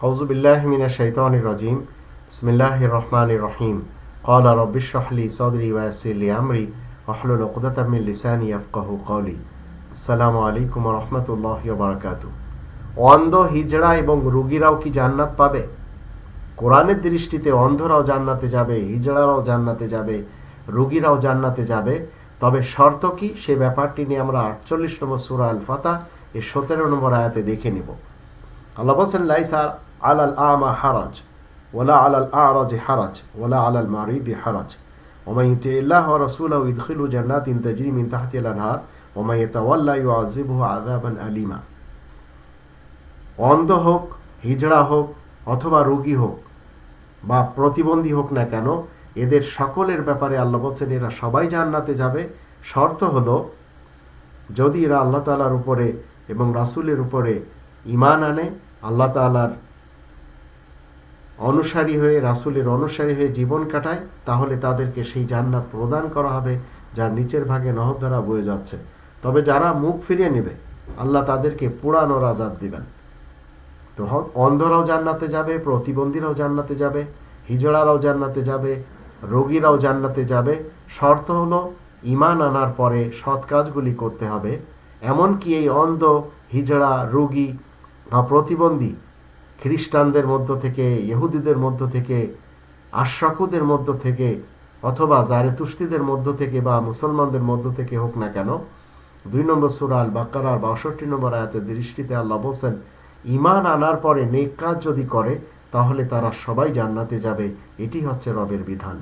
أعوذ بالله من الشيطان الرجيم بسم الله الرحمن الرحيم قال رب اشرح لي صدري ويسر لي أمري واحلل عقدة من لساني يفقه قولي السلام عليكم ورحمة الله وبركاته অন্ধ হিজড়া এবং রুগীরাও কি জান্নাত পাবে কোরআনের দৃষ্টিতে অন্ধরাও জান্নাতে যাবে হিজড়ারাও জান্নাতে যাবে রুগীরাও জান্নাতে যাবে তবে শর্ত কি সে ব্যাপারটি নিয়ে আমরা আটচল্লিশ নম্বর সুরা আল ফাতা এর সতেরো নম্বর আয়াতে দেখে নিব আল্লাহ বলছেন লাইসা আলাল আমা হারাজ ওলা আলাল আরাজ হারাজ ওলা আলাল মারিদ হারাজ ومن يطع الله ورسوله يدخله جنات تجري من تحتها الانهار ومن يتولى يعذبه عذابا أليما অন্ধ হোক হিজড়া হোক অথবা রোগী হোক বা প্রতিবন্ধী হোক না কেন এদের সকলের ব্যাপারে আল্লাহ বলছেন এরা সবাই জান্নাতে যাবে শর্ত হলো যদি এরা আল্লাহ তালার উপরে এবং রাসূলের উপরে ইমান আনে আল্লাহ তালার অনুসারী হয়ে, রাসুলের অনুসারী হয়ে জীবন কাটায়, তাহলে তাদেরকে সেই জান্নাত প্রদান করা হবে, যার নিচের ভাগে নহর দ্বারা বয়ে যাচ্ছে। তবে যারা মুখ ফিরিয়ে নেবে, আল্লাহ তাদেরকে পুরানোর আজাদ দিবেন। তো অন্ধরাও জান্নাতে যাবে, প্রতিবন্ধীরাও জান্নাতে যাবে, হিজড়ারাও জান্নাতে যাবে, রোগীরাও জান্নাতে যাবে। শর্ত হলো ইমান আনার পরে সৎ কাজগুলি করতে হবে। এমনকি এই অন্ধ, হিজড়া, রোগী বা প্রতিবন্ধী খ্রিস্টানদের মধ্য থেকে, ইহুদিদের মধ্য থেকে আশাকুদের মধ্য থেকে, অথবা জারেতুষ্টিদের মধ্য থেকে বা মুসলমানদের মধ্য থেকে হোক না কেন, দুই নম্বর সুরাল বাক্কারার বাষট্টি নম্বর আয়াতের দৃষ্টিতে আল্লাহ বলছেন ইমান আনার পরে নেক কাজ যদি করে, তাহলে তারা সবাই জান্নাতে যাবে। এটি হচ্ছে রবের বিধান।